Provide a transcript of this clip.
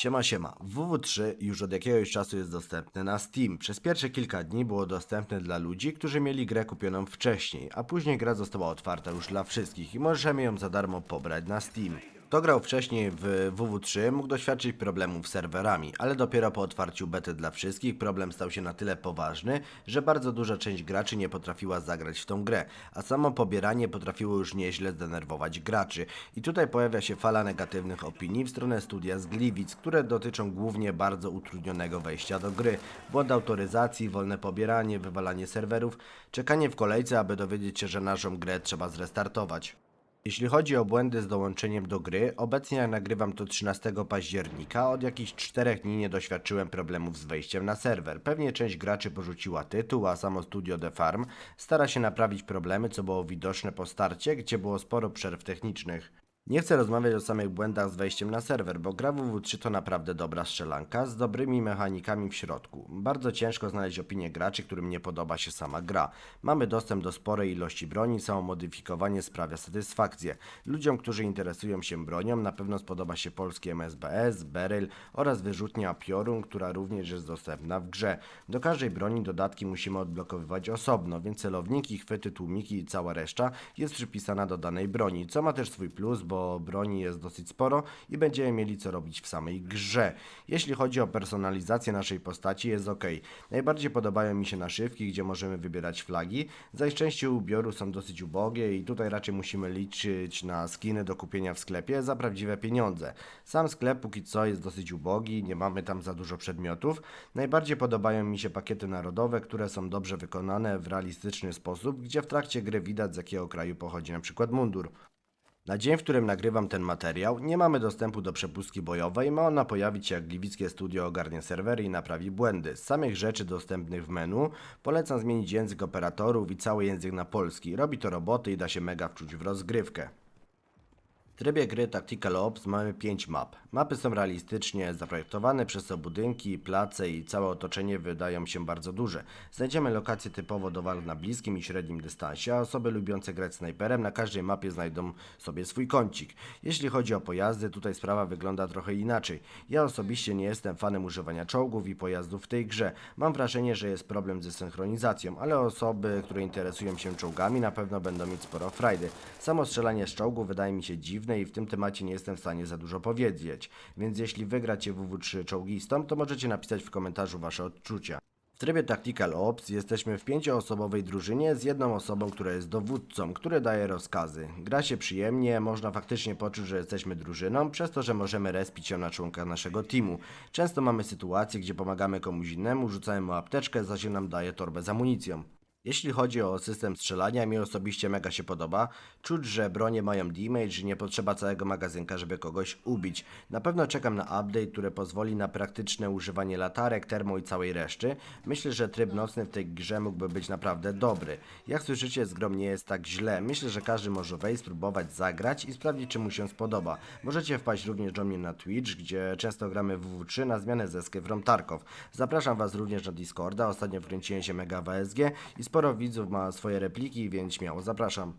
Siema, siema. WW3 już od jakiegoś czasu jest dostępny na Steam. Przez pierwsze kilka dni było dostępne dla ludzi, którzy mieli grę kupioną wcześniej, a później gra została otwarta już dla wszystkich i możemy ją za darmo pobrać na Steam. Kto grał wcześniej w WW3 mógł doświadczyć problemów z serwerami, ale dopiero po otwarciu bety dla wszystkich problem stał się na tyle poważny, że bardzo duża część graczy nie potrafiła zagrać w tą grę, a samo pobieranie potrafiło już nieźle zdenerwować graczy. I tutaj pojawia się fala negatywnych opinii w stronę studia z Gliwic, które dotyczą głównie bardzo utrudnionego wejścia do gry, błąd autoryzacji, wolne pobieranie, wywalanie serwerów, czekanie w kolejce, aby dowiedzieć się, że naszą grę trzeba zrestartować. Jeśli chodzi o błędy z dołączeniem do gry, obecnie jak nagrywam to 13 października, od jakichś 4 dni nie doświadczyłem problemów z wejściem na serwer. Pewnie część graczy porzuciła tytuł, a samo studio The Farm stara się naprawić problemy, co było widoczne po starcie, gdzie było sporo przerw technicznych. Nie chcę rozmawiać o samych błędach z wejściem na serwer, bo gra WW3 to naprawdę dobra strzelanka z dobrymi mechanikami w środku. Bardzo ciężko znaleźć opinię graczy, którym nie podoba się sama gra. Mamy dostęp do sporej ilości broni, samo modyfikowanie sprawia satysfakcję. Ludziom, którzy interesują się bronią, na pewno spodoba się polski MSBS, Beryl oraz wyrzutnia Piorun, która również jest dostępna w grze. Do każdej broni dodatki musimy odblokowywać osobno, więc celowniki, chwyty, tłumiki i cała reszta jest przypisana do danej broni, co ma też swój plus, bo broni jest dosyć sporo i będziemy mieli co robić w samej grze. Jeśli chodzi o personalizację naszej postaci jest ok. Najbardziej podobają mi się naszywki, gdzie możemy wybierać flagi, zaś części ubioru są dosyć ubogie i tutaj raczej musimy liczyć na skiny do kupienia w sklepie za prawdziwe pieniądze. Sam sklep póki co jest dosyć ubogi, nie mamy tam za dużo przedmiotów. Najbardziej podobają mi się pakiety narodowe, które są dobrze wykonane w realistyczny sposób, gdzie w trakcie gry widać z jakiego kraju pochodzi na przykład mundur. Na dzień, w którym nagrywam ten materiał, nie mamy dostępu do przepustki bojowej, ma ona pojawić się jak Gliwickie Studio ogarnie serwery i naprawi błędy. Z samych rzeczy dostępnych w menu polecam zmienić język operatorów i cały język na polski. Robi to roboty i da się mega wczuć w rozgrywkę. Trybie gry Tactical Ops mamy 5 map. Mapy są realistycznie zaprojektowane, przez co budynki, place i całe otoczenie wydają się bardzo duże. Znajdziemy lokacje typowo do walk na bliskim i średnim dystansie, a osoby lubiące grać snajperem na każdej mapie znajdą sobie swój kącik. Jeśli chodzi o pojazdy, tutaj sprawa wygląda trochę inaczej. Ja osobiście nie jestem fanem używania czołgów i pojazdów w tej grze. Mam wrażenie, że jest problem ze synchronizacją, ale osoby, które interesują się czołgami na pewno będą mieć sporo frajdy. Samo strzelanie z czołgu wydaje mi się dziwne i w tym temacie nie jestem w stanie za dużo powiedzieć. Więc jeśli wygracie WW3 czołgistą, to możecie napisać w komentarzu wasze odczucia. W trybie Tactical Ops jesteśmy w pięcioosobowej drużynie z jedną osobą, która jest dowódcą, który daje rozkazy. Gra się przyjemnie, można faktycznie poczuć, że jesteśmy drużyną, przez to, że możemy respić się na członka naszego teamu. Często mamy sytuacje, gdzie pomagamy komuś innemu, rzucamy mu apteczkę, zaś nam daje torbę z amunicją. Jeśli chodzi o system strzelania, mi osobiście mega się podoba. Czuć, że bronie mają damage i nie potrzeba całego magazynka, żeby kogoś ubić. Na pewno czekam na update, który pozwoli na praktyczne używanie latarek, termo i całej reszty. Myślę, że tryb nocny w tej grze mógłby być naprawdę dobry. Jak słyszycie, z grą nie jest tak źle. Myślę, że każdy może wejść, spróbować zagrać i sprawdzić, czy mu się spodoba. Możecie wpaść również do mnie na Twitch, gdzie często gramy w WW3 na zmianę ze Escape from Tarkov. Zapraszam Was również na Discorda, ostatnio wkręciłem się mega w ASG i sporo widzów ma swoje repliki, więc śmiało zapraszam.